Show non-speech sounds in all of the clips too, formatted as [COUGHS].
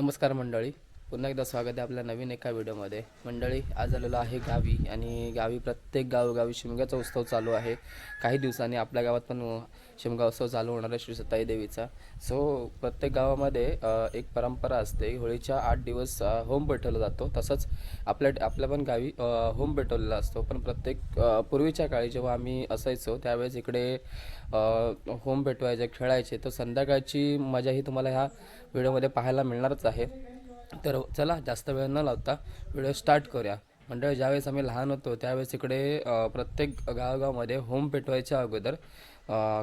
नमस्कार मंडळी. पुन्हा एकदा स्वागत आहे आपल्या नवीन एका व्हिडिओमध्ये. मंडळी आज आलेलो आहे गावी आणि गावी प्रत्येक गावोगावी शिमग्याचा उत्सव चालू आहे. काही दिवसांनी आपल्या गावात पण शिमगा उत्सव चालू होणार आहे श्री सताई देवीचा. सो प्रत्येक गावामध्ये एक परंपरा असते. होळीच्या आठ दिवस होम पेटवला जातो. तसंच आपल्या आपल्या पण गावी होम पेटवलेला असतो. पण प्रत्येक पूर्वीच्या काळी जेव्हा आम्ही असायचो त्यावेळेस इकडे होम पेटवायचे खेळायचे. तर संध्याकाळची मजा ही तुम्हाला ह्या व्हिडिओमध्ये पाहायला मिळणारच आहे. तर चला जास्त वेळ न लावता व्हिडिओ स्टार्ट करूया. मंडळ ज्यावेळेस आम्ही लहान होतो त्यावेळेस इकडे प्रत्येक गावागावामध्ये होम पेटवायच्या अगोदर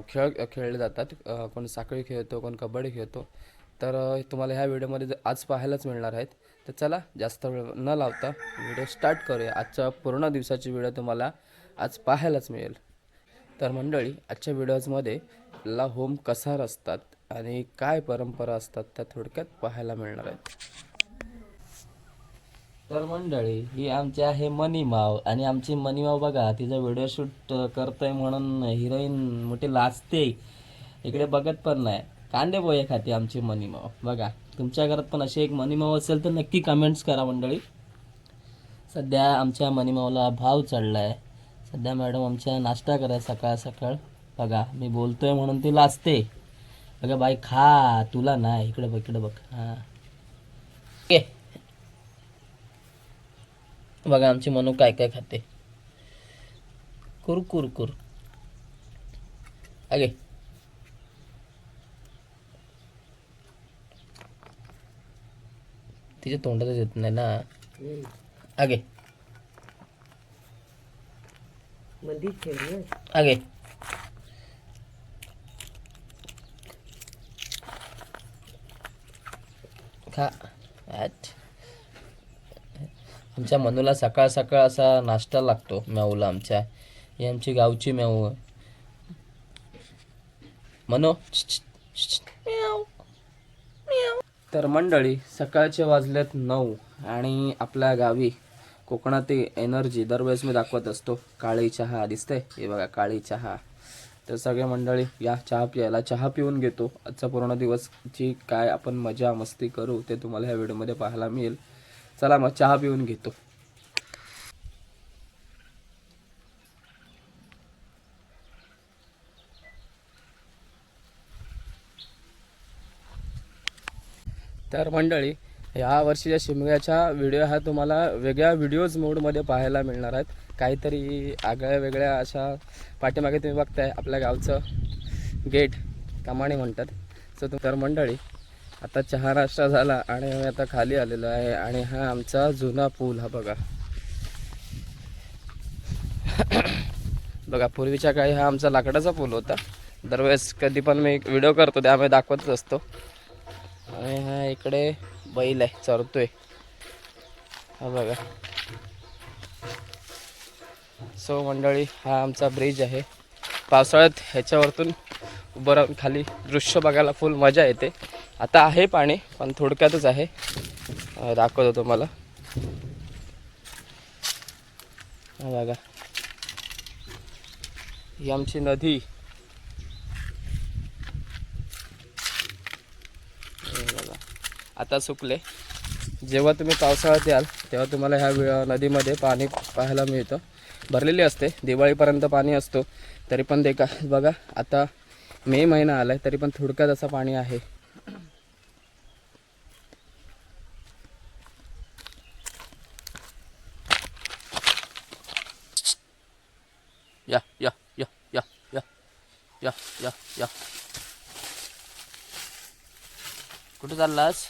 खेळ खेळले जातात. कोण साखळी खेळतो कोण कबड्डी खेळतो. तर तुम्हाला ह्या व्हिडिओमध्ये आज पाहायलाच मिळणार आहेत. तर चला जास्त वेळ न लावता व्हिडिओ स्टार्ट करूया. आजच्या पूर्ण दिवसाची व्हिडिओ तुम्हाला आज पाहायलाच मिळेल. तर मंडळी आजच्या व्हिडिओजमध्ये आपल्याला होम कसा रचतात आणि काय परंपरा असतात त्या थोडक्यात पाहायला मिळणार आहेत. तर मंडळी ही आमची आहे मनीमाव आणि आमची मनीमाव बघा तिचा व्हिडिओ शूट करतोय म्हणून हिरोईन मोठी लाजते. इकडे बघत पण नाही. कांदे पोहे खाते आमची मनीमाव बघा तुमच्या घरात पण अशी एक मनीमाव असेल तर नक्की कमेंट्स करा मंडळी. सध्या आमच्या मनीमावला भाव चढला आहे सध्या मॅडम आमच्या नाश्ता करा सकाळ सकाळ बघा मी बोलतोय म्हणून ती लाजते. बघा बाई खा. तुला नाही इकडे बघ इकडे बघ. हां. ओके बघा आमची मनू काय काय खाते. कुर कुर कुर. अगे तिच्या तोंडातच येत नाही ना. अगे अगे कथा ॲट. आमच्या मनूला सकाळ सकाळ असा नाश्ता लागतो म्याऊला आमच्या. ही आमची गावची म्याऊ आहे. मनू तर मंडळी सकाळचे वाजलेत नऊ आणि आपल्या गावी कोकणातील एनर्जी दरवेळेस मी दाखवत असतो. काळी चहा दिसते. हे बघा काळी चहा. तर सगळे मंडळी या चहा प्यायला चहा पिऊन घेतो. आजचा पूर्ण दिवसची काय आपण मजा मस्ती करू ते तुम्हाला ह्या व्हिडिओमध्ये पाहायला मिळेल. चला मग चहा पिऊन घेतो. तर मंडळी या वर्षीच्या शिमग्याच्या व्हिडिओ हा तुम्हाला वेगळ्या व्हिडिओज मोडमध्ये पाहायला मिळणार आहेत. काहीतरी आगळ्या वेगळ्या अशा पाठीमागे तुम्ही बघताय आपल्या गावचं गेट कमाणी म्हणतात. सो तर मंडळी आता चहा नाश्ता झाला आणि आम्ही आता खाली आलेलो आहे आणि हा आमचा जुना पूल हा बघा. [COUGHS] बघा पूर्वीच्या काळी हा आमचा लाकडाचा पूल होता. दरवेळेस कधी पण मी व्हिडिओ करतो त्यामुळे दाखवतच असतो. आणि हा इकडे बैल आहे चरतोय. हा बघा. सो मंडळी हा आमचा ब्रिज आहे. पावसाळ्यात ह्याच्यावरतून उभं राहून खाली दृश्य बघायला फुल मजा येते. आता आहे पाणी पण थोडक्यातच आहे. दाखवतो तुम्हाला. बघा. ही आमची नदी. बघा. आता सुकले. जेव्हा तुम्ही पावसाळ्यात याल तेव्हा तुम्हाला ह्या वे- नदीमध्ये पाणी पाहायला मिळतं. भरलेली असते. दिवाळीपर्यंत पाणी असतो. तरी पण देखा बघा आता मे महिना आलाय तरी पण थोडक्यात असं पाणी आहे. या या या या या या या या. कुठे चाललास?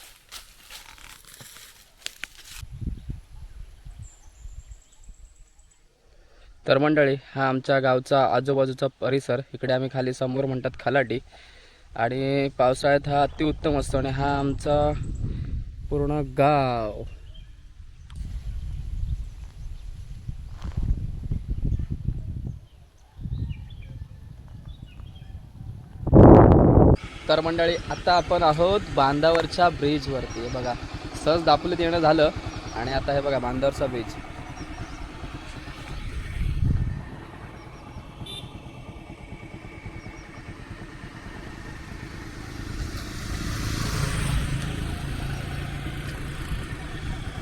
तर मंडळी हा आमच्या गावचा आजूबाजूचा परिसर इकडे आम्ही खाली समोर म्हणतात खलाटी. आणि पावसाळ्यात हा अतिउत्तम असतो आणि हा आमचा पूर्ण गाव. तर मंडळी आता आपण आहोत बांधावरच्या ब्रिजवरती बघा सहज दापोलीत येणं झालं. आणि आता हे बघा बांधावरचा ब्रिज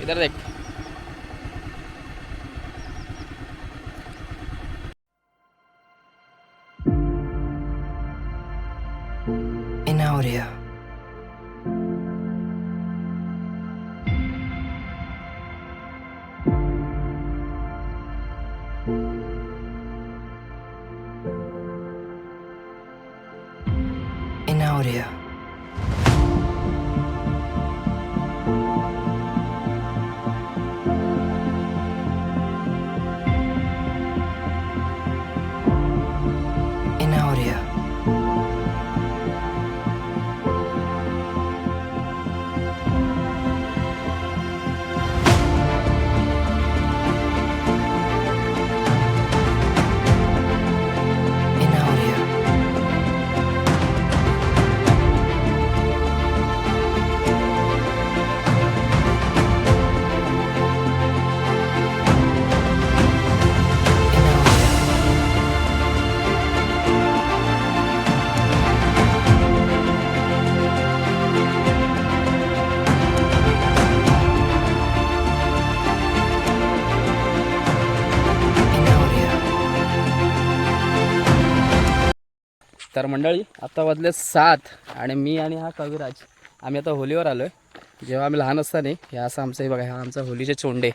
इधर देख in audio. तर मंडळी आता वाजले सात आणि मी आणि हा कविराज आम्ही आता होलीवर आलो आहे जेव्हा आम्ही लहान असताना हे असं आमचं हे बघा हा आमचा होलीचे चोंडे.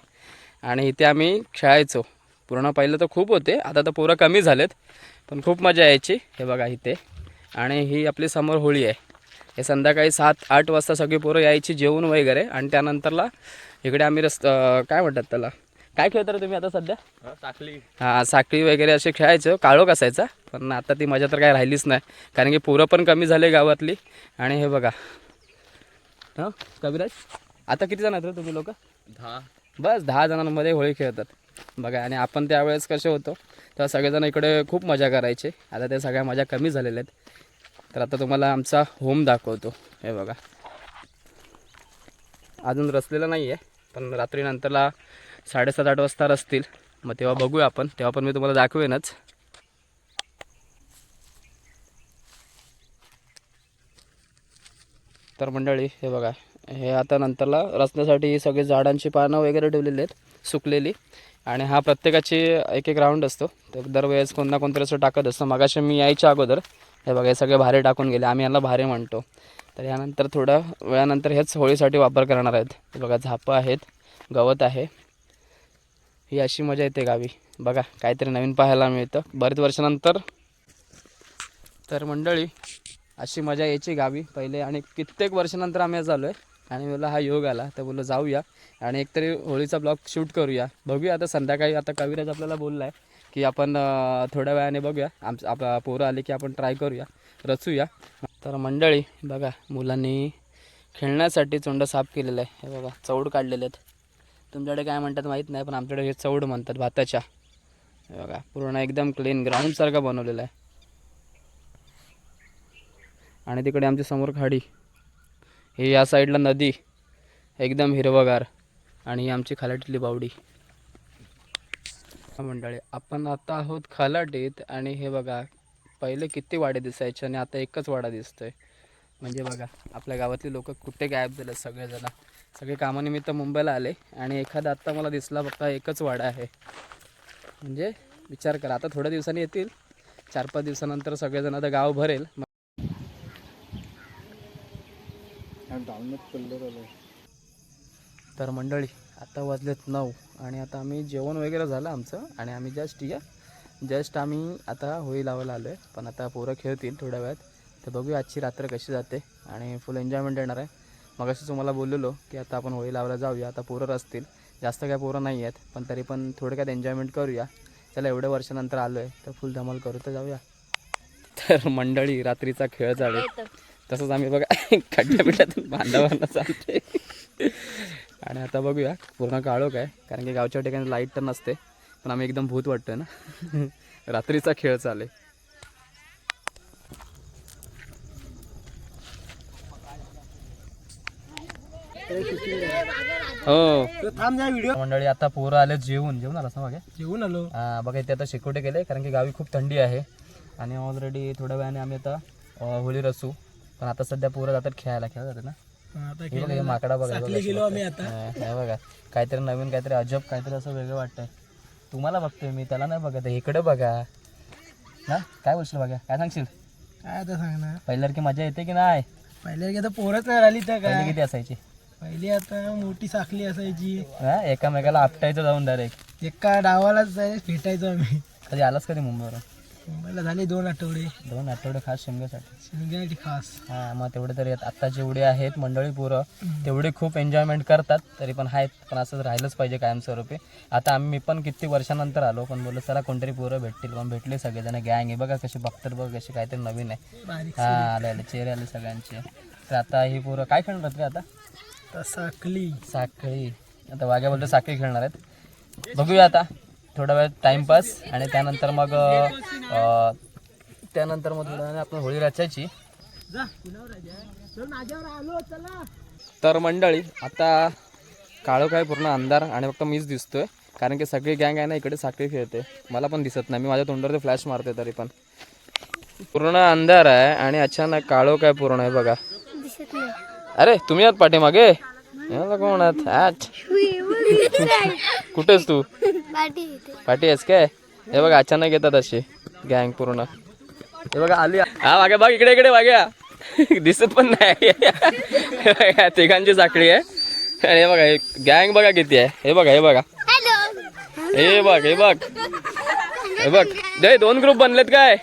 आणि इथे आम्ही खेळायचो. पूर्ण पहिलं तर खूप होते आता तर पोरं कमी झालेत पण खूप मजा यायची. हे बघा इथे. आणि ही आपली समोर होळी आहे. हे संध्याकाळी सात आठ वाजता सगळी पोरं यायची जेवून वगैरे. आणि त्यानंतरला इकडे आम्ही रस्त काय म्हणतात त्याला? काय खेळता रे तुम्ही आता सध्या? टाकली हां साखळी वगैरे असे खेळायचं. काळोख असायचा पण आता ती मजा तर काय राहिलीच नाही. कारण की पोरं पण कमी झाले गावातली. आणि हे बघा. हां कविराज आता किती जण आहेत रे तुम्ही लोक? दहा. बस दहा जणांमध्ये होळी खेळतात. बघा आणि आपण त्यावेळेस कसे होतो तेव्हा सगळेजण इकडे खूप मजा करायचे. आता ते सगळ्या मजा कमी झालेल्या आहेत. तर आता तुम्हाला आमचा होम दाखवतो. हे बघा. अजून रचलेला नाही आहे पण रात्रीनंतरला साडेसात आठ वाजता असतील मग तेव्हा बघूया आपण. तेव्हा पण मी तुम्हाला दाखवेनच. तर मंडळी हे बघा. हे आता नंतरला रचण्यासाठी सगळे झाडांची पानं वगैरे ठेवलेली आहेत सुकलेली. आणि हा प्रत्येकाची एक एक राऊंड असतो. तर दरवेळेस कोण ना कोणतरी असं टाकत असतं. मगाशी मी यायच्या अगोदर हे बघा हे सगळे भारे टाकून गेले. आम्ही यांना भारे म्हणतो. तर यानंतर थोड्या वेळानंतर हेच होळीसाठी वापर करणार आहेत. हे बघा झापं आहेत गवत आहे. ही अशी मजा येते गावी. बघा काहीतरी नवीन पाहायला मिळतं. बरेच वर्षानंतर तर मंडळी अशी मजा यायची गावी. पहिले आणि कित्येक वर्षानंतर आम्ही चालू आहे आणि मला हा योग आला. तर बोललो जाऊया. आणि एकतरी होळीचा ब्लॉग शूट करूया. बघूया आता संध्याकाळी आता कविराज आपल्याला बोलला आहे की आपण थोड्या वेळाने बघूया. आमचं आप पोरं आले की आपण ट्राय करूया. रचूया. तर मंडळी बघा मुलांनी खेळण्यासाठी चोंड साफ केलेलं आहे. हे बघा चौड काढलेले आहेत. तुमच्याकडे काय म्हणतात माहीत नाही पण आमच्याकडे हे चौड म्हणतात भाताच्या. हे बघा पूर्ण एकदम क्लीन ग्राउंडसारखा बनवलेला आहे. आणि तिकडे आमच्यासमोर खाडी. ही या साईडला नदी. एकदम हिरवगार. आणि ही आमची खालाटीतली बावडी. हा मंडळी आपण आता आहोत खालाटीत आणि हे बघा पहिले किती वाडे दिसायचे आणि आता एकच वाडा दिसतोय. म्हणजे बघा आपल्या गावातली लोक कुठे गायब झाले सगळेजण. सगळे कामानिमित्त मुंबईला आले आणि एखादा आत्ता मला दिसला फक्त एकच वाडा आहे. म्हणजे विचार करा आता थोड्या दिवसांनी येतील. चार पाच दिवसानंतर सगळेजण आता गाव भरेल. तर मंडळी आता वाजलेत नऊ आणि आता आम्ही जेवण वगैरे झालं आमचं आणि आम्ही जस्ट या. जस्ट आम्ही आता होळी लावायला आलो आहे पण आता पोरं खेळतील थोड्या वेळात. तर बघूया आजची रात्र कशी जाते आणि फुल एन्जॉयमेंट येणार आहे. मग अशी तुम्हाला बोललेलो की आता आपण होळी लावायला जाऊया. आता पोरं असतील. जास्त काय पोरं नाही आहेत पण तरी पण थोडक्यात एन्जॉयमेंट करूया. चला एवढ्या वर्षानंतर आलो आहे तर फुल धमाल करू तर जाऊया. तर मंडळी रात्रीचा खेळ चालू. तसंच आम्ही बघा खड्ड्या पिठातून बांधा बांधा चालते आणि आता बघूया पूर्ण काळोख आहे कारण की गावच्या ठिकाणी लाइट तर नसते पण आम्ही एकदम भूत वाटतोय ना. रात्रीचा खेळ चालेल हो. थांब जा व्हिडिओ मंडळी आता पोरं आले जेवून. जेवून आला ना मागे? जेवून आलो. हा, बघा इथे आता शेकोटे केले कारण की गावी खूप थंडी आहे. आणि ऑलरेडी थोड्या वेळाने आम्ही आता अ, होळी रचू. पण आता सध्या पोरं जातात खेळायला. खेळायला जातात ना? आता हे बघा हे माकडा बघा हे बघा, साखली गेलो आम्ही आता. हा, हे बघा काहीतरी नवीन काहीतरी अजब काहीतरी असं वेगळं वाटतंय. तुम्हाला बघतोय मी त्याला नाही बघत आहे. इकडे बघा. ना? काय बोलशील बघा? काय सांगशील? काय आता सांगणार? पहिल्यासारखी मजा येते की नाही? पहिले आता पोरच नाही राहिली तर पहिली काय? किती असायची? पहिली आता मोठी साखली असायची. हा एकामेकाला आपटायचं जाऊन डायरेक्ट एका डावालाच भेटायचो आम्ही. कधी आलास कधी मुंबईवर मुंबईला झाले दोन आठवडे. दोन आठवडे खास शिमग्यासाठी. शिमग्यासाठी खास. हा मग तेवढे तरी. आता जेवढे आहेत मंडळी पुरं. तेवढे खूप एन्जॉयमेंट करतात तरी पण आहेत. पण असंच राहिलंच पाहिजे कायमस्वरूपी. आता आम्ही मी पण किती वर्षानंतर आलो पण बोललो चला कोणतरी पोरं भेटतील. पण भेटले सगळेजण गँग आहे बघा कशी बघतात बघा कशी काहीतरी नवीन आहे. बारीक हा आले आले चेहरे आले सगळ्यांचे. तर आता ही पोरं काय खेळणार रे आता? तर साखली साखळी. आता वाघ्या बोलतो साखळी खेळणार आहेत. बघूया आता. थोडा वेळ टाइमपास आणि त्यानंतर मग त्यानंतर मग थोड्या आपण होळी रचायची. जा पुलावर राजा. चल माझ्यावर आलो चला. तर मंडळी आता काळो काय पूर्ण अंधार आणि फक्त मीच दिसतोय. कारण की सगळी गँग आहे ना इकडे साखळी खेळते. मला पण दिसत नाही. मी माझ्या तोंडावर फ्लॅश मारते तरी पण. पूर्ण अंधार आहे आणि अचानक काळो काय पूर्ण आहे बघा. अरे तुम्ही आहात पाठीमागे? याला कोण आहात? आठ. कुठेस तू? पाठी आहेस काय? हे बघा अचानक येतात अशी गँग पूर्ण. हे बघा आली. हा वाग्या बघ इकडे इकडे वाग्या दिसत पण नाही. तिघांची साखळी आहे. आणि हे बघा गँग बघा किती आहे. हे बघा हे बघा. हे बघ हे बघ. हे बघ. दे दोन ग्रुप बनलेत काय?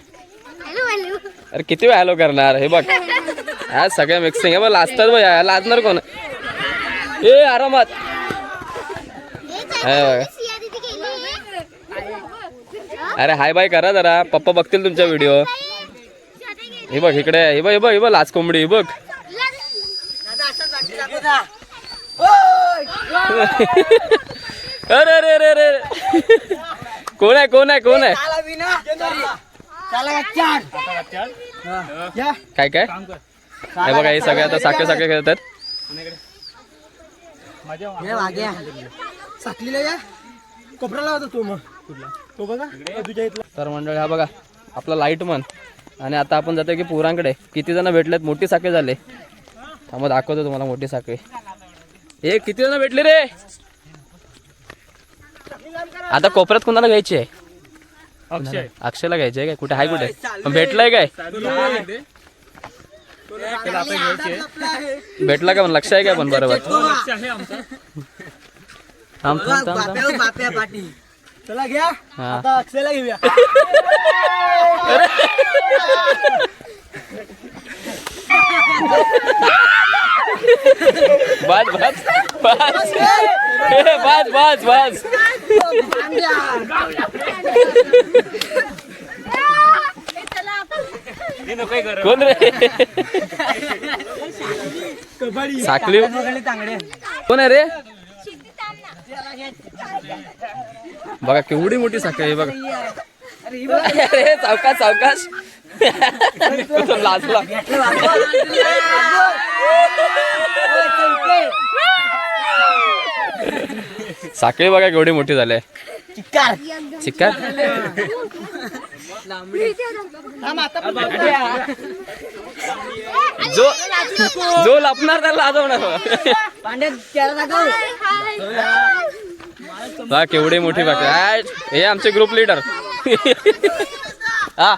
अरे किती वेळ हॅलो करणार? हे बघ. आज सगळे मिक्सिंग आहे बघ लाजतात बघ लाजणार कोण? ए आरामात. हे. अरे हाय बाय करा जरा. पप्पा बघतील तुमचा व्हिडिओ हे बघ इकडे. हे बघ हे बघ हे बघ लाच कोंबडी. हे बघ. अरे अरे अरे अरे कोण आहे कोण आहे कोण आहे? काय काय? हे बघा हे सगळे आता साखळे साखळे खेळतात. साखलीला या. कोपऱ्याला होता तो मग. तो बघा. तुझ्या इथला. तर मंडळी हा बघा आपला लाइट मन आणि आता आपण जातोय की पोरांकडे. किती जण भेटलेत? मोठी साखळी झाले. थांबा दाखवतो तुम्हाला मोठी साखळी. ए किती जण भेटले रे? आता कोपऱ्यात कुणाला घ्यायची आहे? अक्षय. अक्षयला घ्यायची आहे काय? कुठे? आहे कुठे? भेटलाय काय? भेटला का पण? लक्ष आहे काय पण बरोबर? थांब थांब थांब थांब. चला घ्या. आता अक्षयला घेऊया. बस बस बस. बस बस बस. कोण रे? साखली कोण आहे रे? बघा केवढी मोठी साखळी आहे बघा. अरे सावकाश सावकाश. लाजला. साखळी बघा केवढी मोठी झाली चिक्कार. जो जो लपणार त्याला लाजवणार. केवढी मोठी बाकी आय, हे आमचे ग्रुप लीडर हा.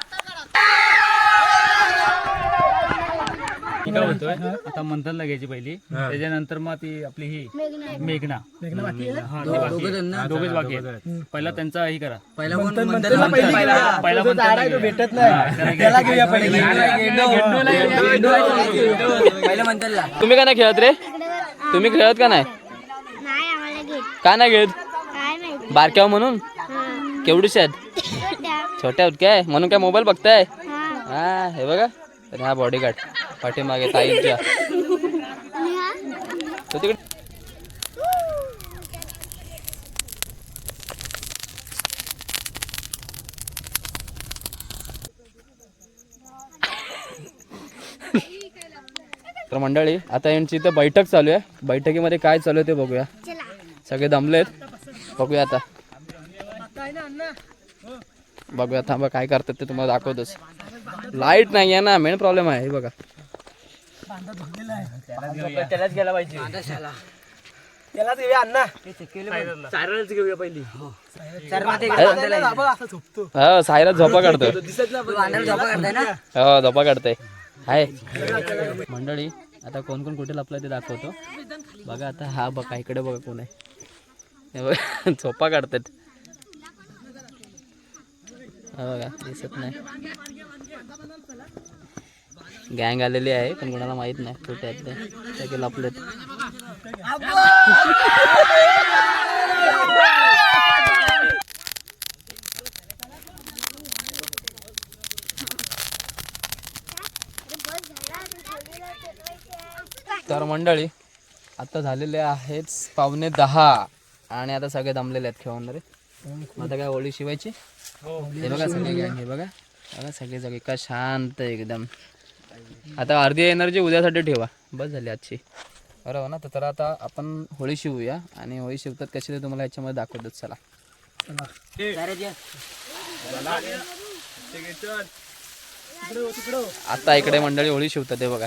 काय होतोय. आता मंथनला घ्यायची पहिली. त्याच्यानंतर मग ती आपली ही मेघना हा, ते बाकी. आहे. दोघेच बाकी आहेत. पहिला त्यांचा ही करा. मंथनला पहिली. पहिला तो तो भेटत नाही. त्याला घेऊया पहिली. तुम्ही का नाही खेळत रे? तुम्ही खेळत का नाही? नाही आम्हाला घेत. का नाही खेळत काय माहिती. बारक्याव म्हणून? हा. केवढीशे आहेत? छोट्या. छोट्या आहेत काय? म्हणून काय मोबाईल बघताय? हा. हा हे बघा. तर हा बॉडीगार्ड पाठीमागे ताईच्या तिकडे. तर मंडळी आता यांची इथं बैठक चालू आहे. बैठकीमध्ये काय चालू आहे ते बघूया. सगळे दमलेत. बघूया आता. बघूया थांबा काय करतात ते तुम्हाला दाखवतोच. लाइट नाही आहे ना मेन प्रॉब्लेम आहे हे बघा. त्यालाच गेला पाहिजे. त्यालाच घेऊया अण्णा. घेऊया पहिली. असं झोपतो. हो सायरा झोपा काढतोय ना? हो झोपा काढतोय. हाय. मंडळी आता कोण कोण कुठे लपलाय ते दाखवतो. बघा आता हा बघा इकडे बघा कोण आहे. हे बघा झोपा काढतात. हा बघा दिसत नाही. गँग आलेली आहे पण कोणाला माहीत नाही कुठे आहेत ते. सगळे लपलेत तर मंडळी आता झालेले आहेत पावणे दहा. आणि आता सगळे दमलेले आहेत खेळणारे मग आता काय होळी शिवायची? हे. बघा सगळे गँग हे बघा. बघा सगळे सगळे का शांत एकदम. आता अर्धी एनर्जी उद्यासाठी ठेवा. बस झाली आजची. बरोबर ना? तर आता आपण होळी शिवूया आणि होळी शिवतात कशी ते तुम्हाला याच्यामध्ये दाखवतो चला. आता इकडे मंडळी होळी शिवतात ते बघा.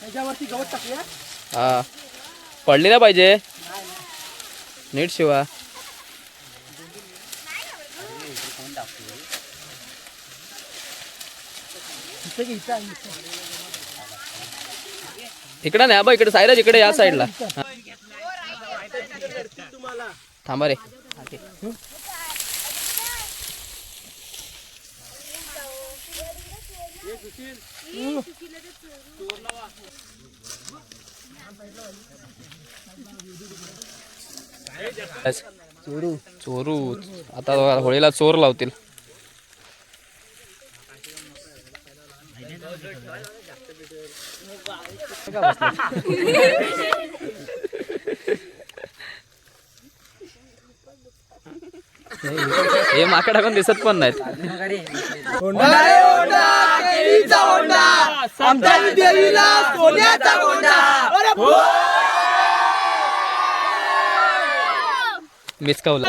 त्याच्यावरती गवत टाकूया. हा. पडली ना पाहिजे. नीट शिवा. इकडे नाही बा इकडे सायराज इकडे या साईडला. थांबा रे. चोरू चोरू. आता होळीला चोर लावतील. हे माकडा टाकून दिसत पण नाहीत. मिसकावला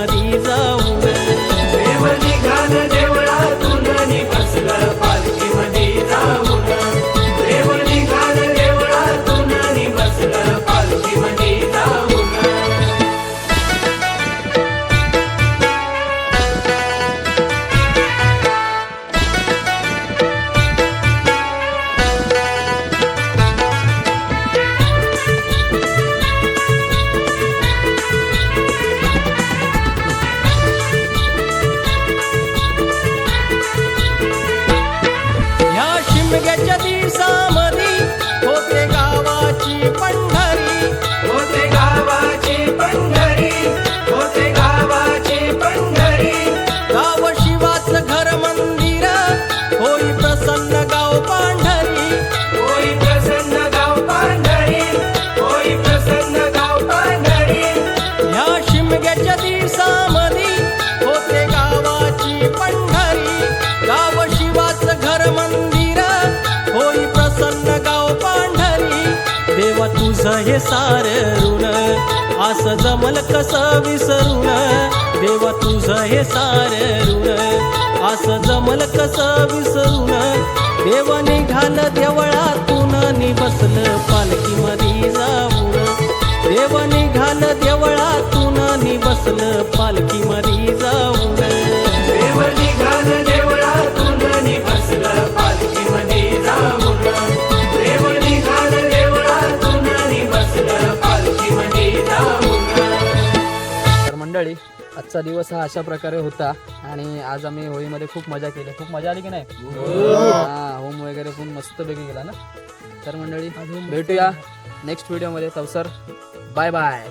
तुझं हे सार ऋण असं जमल कसं विसरून देवा तुझं हे सार ऋण असं जमल कसं विसरून देवा निघाल देवळातून नि बसलं पालखी मधी जाऊन देवा निघाल देवळातून नि बसलं पालखी आजचा दिवस हा अशा प्रकारे होता आणि आज आम्ही होळीमध्ये खूप मजा केली. खूप मजा आली की नाही? हा होम वगैरे पण मस्तपैकी गेला ना? तर मंडळी भेटूया नेक्स्ट व्हिडिओमध्ये तवसर बाय बाय